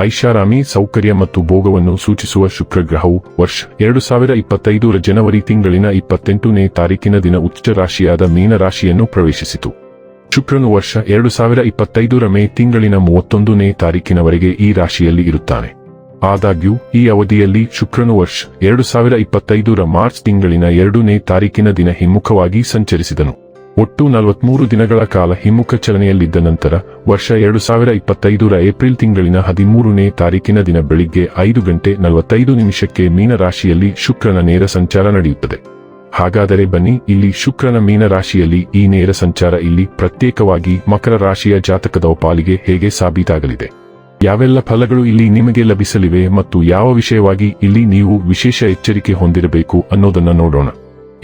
ಐಷಾರಾಮಿ ಸೌಕರ್ಯ ಮತ್ತು ಭೋಗವನ್ನು ಸೂಚಿಸುವ ಶುಕ್ರಗ್ರಹವು ವರ್ಷ ಎರಡು ಸಾವಿರ ಇಪ್ಪತ್ತೈದರ ಜನವರಿ ತಿಂಗಳಿನ ಇಪ್ಪತ್ತೆಂಟನೇ ತಾರೀಕಿನ ದಿನ ಉಚ್ಚ ರಾಶಿಯಾದ ಮೀನರಾಶಿಯನ್ನು ಪ್ರವೇಶಿಸಿತು. ಶುಕ್ರನು ವರ್ಷ ಎರಡು ಸಾವಿರ ಇಪ್ಪತ್ತೈದರ ಮೇ ತಿಂಗಳಿನ ಮೂವತ್ತೊಂದನೇ ತಾರೀಕಿನವರೆಗೆ ಈ ರಾಶಿಯಲ್ಲಿ ಇರುತ್ತಾನೆ. ಆದಾಗ್ಯೂ, ಈ ಅವಧಿಯಲ್ಲಿ ಶುಕ್ರನು ವರ್ಷ ಎರಡು ಸಾವಿರ ಇಪ್ಪತ್ತೈದರ ಮಾರ್ಚ್ ತಿಂಗಳಿನ ಎರಡನೇ ತಾರೀಕಿನ ದಿನ ಹಿಮ್ಮುಖವಾಗಿ ಸಂಚರಿಸಿದನು. ಒಟ್ಟು ನಲವತ್ಮೂರು ದಿನಗಳ ಕಾಲ ಹಿಮ್ಮುಖ ಚಲನೆಯಲ್ಲಿದ್ದ ನಂತರ, ವರ್ಷ ಎರಡು ಸಾವಿರ ಇಪ್ಪತ್ತೈದರ ಏಪ್ರಿಲ್ ತಿಂಗಳಿನ ಹದಿಮೂರನೇ ತಾರೀಕಿನ ದಿನ ಬೆಳಿಗ್ಗೆ ಐದು ಗಂಟೆ ನಲವತ್ತೈದು ನಿಮಿಷಕ್ಕೆ ಮೀನರಾಶಿಯಲ್ಲಿ ಶುಕ್ರನ ನೇರ ಸಂಚಾರ ನಡೆಯುತ್ತದೆ. ಹಾಗಾದರೆ ಬನ್ನಿ, ಇಲ್ಲಿ ಶುಕ್ರನ ಮೀನರಾಶಿಯಲ್ಲಿ ಈ ನೇರ ಸಂಚಾರ ಇಲ್ಲಿ ಪ್ರತ್ಯೇಕವಾಗಿ ಮಕರ ರಾಶಿಯ ಜಾತಕದ ಪಾಲಿಗೆ ಹೇಗೆ ಸಾಬೀತಾಗಲಿದೆ? ಯಾವೆಲ್ಲ ಫಲಗಳು ಇಲ್ಲಿ ನಿಮಗೆ ಲಭಿಸಲಿವೆ ಮತ್ತು ಯಾವ ವಿಷಯವಾಗಿ ಇಲ್ಲಿ ನೀವು ವಿಶೇಷ ಎಚ್ಚರಿಕೆ ಹೊಂದಿರಬೇಕು ಅನ್ನೋದನ್ನ ನೋಡೋಣ.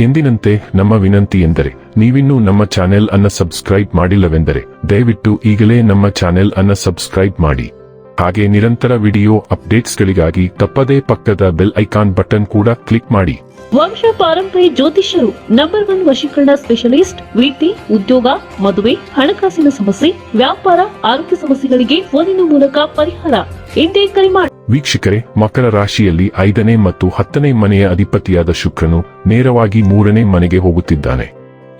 ಎಂದಿನಂತೆ ನಮ್ಮ ವಿನಂತಿ ಎಂದರೆ, ನೀವಿನ್ನೂ ನಮ್ಮ ಚಾನೆಲ್ ಅನ್ನ ಸಬ್ಸ್ಕ್ರೈಬ್ ಮಾಡಿಲ್ಲವೆಂದರೆ, ದಯವಿಟ್ಟು ಈಗಲೇ ನಮ್ಮ ಚಾನೆಲ್ ಅನ್ನ ಸಬ್ಸ್ಕ್ರೈಬ್ ಮಾಡಿ. ಹಾಗೆ ನಿರಂತರ ವಿಡಿಯೋ ಅಪ್ಡೇಟ್ಸ್ಗಳಿಗಾಗಿ ತಪ್ಪದೇ ಪಕ್ಕದ ಬೆಲ್ ಐಕಾನ್ ಬಟನ್ ಕೂಡ ಕ್ಲಿಕ್ ಮಾಡಿ. ವಂಶ ಪಾರಂಪರ್ಯ ಜ್ಯೋತಿಷ್ಯರು ನಂಬರ್ ಒನ್ ವಶೀಕರಣ ಸ್ಪೆಷಲಿಸ್ಟ್ ವೃತ್ತಿ ಉದ್ಯೋಗ ಮದುವೆ ಹಣಕಾಸಿನ ಸಮಸ್ಯೆ ವ್ಯಾಪಾರ ಆರೋಗ್ಯ ಸಮಸ್ಯೆಗಳಿಗೆ ಫೋನಿನ ಮೂಲಕ ಪರಿಹಾರ. ಇಂದೇ ಕರೆ ಮಾಡಿ ವೀಕ್ಷಕರೇ ಮಕರ ರಾಶಿಯಲ್ಲಿ ಐದನೇ ಮತ್ತು ಹತ್ತನೇ ಮನೆಯ ಅಧಿಪತಿಯಾದ ಶುಕ್ರನು ನೇರವಾಗಿ ಮೂರನೇ ಮನೆಗೆ ಹೋಗುತ್ತಿದ್ದಾನೆ.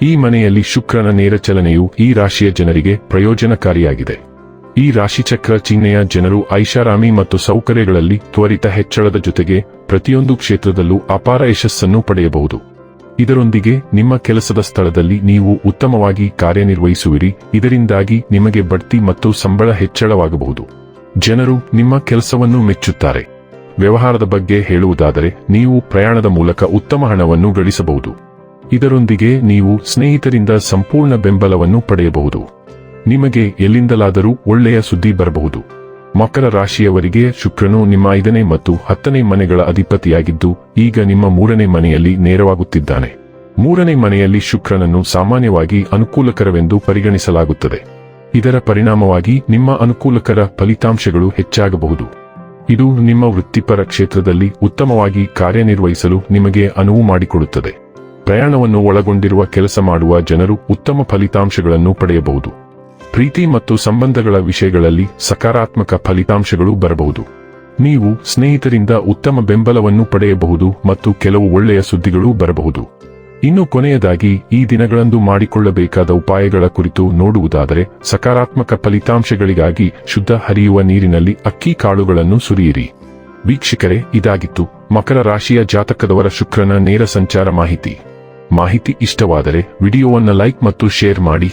ಈ ಮನೆಯಲ್ಲಿ ಶುಕ್ರನ ನೇರ ಚಲನೆಯು ಈ ರಾಶಿಯ ಜನರಿಗೆ ಪ್ರಯೋಜನಕಾರಿಯಾಗಿದೆ. ಈ ರಾಶಿಚಕ್ರ ಚಿಹ್ನೆಯ ಜನರು ಐಷಾರಾಮಿ ಮತ್ತು ಸೌಕರ್ಯಗಳಲ್ಲಿ ತ್ವರಿತ ಹೆಚ್ಚಳದ ಜೊತೆಗೆ ಪ್ರತಿಯೊಂದು ಕ್ಷೇತ್ರದಲ್ಲೂ ಅಪಾರ ಯಶಸ್ಸನ್ನು ಪಡೆಯಬಹುದು. ಇದರೊಂದಿಗೆ ನಿಮ್ಮ ಕೆಲಸದ ಸ್ಥಳದಲ್ಲಿ ನೀವು ಉತ್ತಮವಾಗಿ ಕಾರ್ಯನಿರ್ವಹಿಸುವಿರಿ, ಇದರಿಂದಾಗಿ ನಿಮಗೆ ಬಡ್ತಿ ಮತ್ತು ಸಂಬಳ ಹೆಚ್ಚಳವಾಗಬಹುದು. ಜನರು ನಿಮ್ಮ ಕೆಲಸವನ್ನು ಮೆಚ್ಚುತ್ತಾರೆ. ವ್ಯವಹಾರದ ಬಗ್ಗೆ ಹೇಳುವುದಾದರೆ, ನೀವು ಪ್ರಯಾಣದ ಮೂಲಕ ಉತ್ತಮ ಹಣವನ್ನು ಗಳಿಸಬಹುದು. ಇದರೊಂದಿಗೆ ನೀವು ಸ್ನೇಹಿತರಿಂದ ಸಂಪೂರ್ಣ ಬೆಂಬಲವನ್ನು ಪಡೆಯಬಹುದು. ನಿಮಗೆ ಎಲ್ಲಿಂದಲಾದರೂ ಒಳ್ಳೆಯ ಸುದ್ದಿ ಬರಬಹುದು. ಮಕರ ರಾಶಿಯವರಿಗೆ ಶುಕ್ರನು ನಿಮ್ಮ ಐದನೇ ಮತ್ತು ಹತ್ತನೇ ಮನೆಗಳ ಅಧಿಪತಿಯಾಗಿದ್ದು, ಈಗ ನಿಮ್ಮ ಮೂರನೇ ಮನೆಯಲ್ಲಿ ನೇರವಾಗುತ್ತಿದ್ದಾನೆ. ಮೂರನೇ ಮನೆಯಲ್ಲಿ ಶುಕ್ರನನ್ನು ಸಾಮಾನ್ಯವಾಗಿ ಅನುಕೂಲಕರವೆಂದು ಪರಿಗಣಿಸಲಾಗುತ್ತದೆ. ಇದರ ಪರಿಣಾಮವಾಗಿ ನಿಮ್ಮ ಅನುಕೂಲಕರ ಫಲಿತಾಂಶಗಳು ಹೆಚ್ಚಾಗಬಹುದು. ಇದು ನಿಮ್ಮ ವೃತ್ತಿಪರ ಕ್ಷೇತ್ರದಲ್ಲಿ ಉತ್ತಮವಾಗಿ ಕಾರ್ಯನಿರ್ವಹಿಸಲು ನಿಮಗೆ ಅನುವು ಮಾಡಿಕೊಡುತ್ತದೆ. ಪ್ರಯಾಣವನ್ನು ಒಳಗೊಂಡಿರುವ ಕೆಲಸ ಮಾಡುವ ಜನರು ಉತ್ತಮ ಫಲಿತಾಂಶಗಳನ್ನು ಪಡೆಯಬಹುದು. ಪ್ರೀತಿ ಮತ್ತು ಸಂಬಂಧಗಳ ವಿಷಯಗಳಲ್ಲಿ ಸಕಾರಾತ್ಮಕ ಫಲಿತಾಂಶಗಳು ಬರಬಹುದು. ನೀವು ಸ್ನೇಹಿತರಿಂದ ಉತ್ತಮ ಬೆಂಬಲವನ್ನು ಪಡೆಯಬಹುದು ಮತ್ತು ಕೆಲವು ಒಳ್ಳೆಯ ಸುದ್ದಿಗಳು ಬರಬಹುದು. ಇನ್ನು ಕೊನೆಯದಾಗಿ, ಈ ದಿನಗಳಂದು ಮಾಡಿಕೊಳ್ಳಬೇಕಾದ ಉಪಾಯಗಳ ಕುರಿತು ನೋಡುವುದಾದರೆ, ಸಕಾರಾತ್ಮಕ ಫಲಿತಾಂಶಗಳಿಗಾಗಿ ಶುದ್ಧ ಹರಿಯುವ ನೀರಿನಲ್ಲಿ ಅಕ್ಕಿ ಕಾಳುಗಳನ್ನು ಸುರಿಯಿರಿ. ವೀಕ್ಷಕರೇ, ಇದಾಗಿತ್ತು ಮಕರ ರಾಶಿಯ ಜಾತಕದವರ ಶುಕ್ರನ ನೇರ ಸಂಚಾರ ಮಾಹಿತಿ. ಮಾಹಿತಿ ಇಷ್ಟವಾದರೆ, ವಿಡಿಯೋವನ್ನು ಲೈಕ್ ಮತ್ತು ಶೇರ್ ಮಾಡಿ.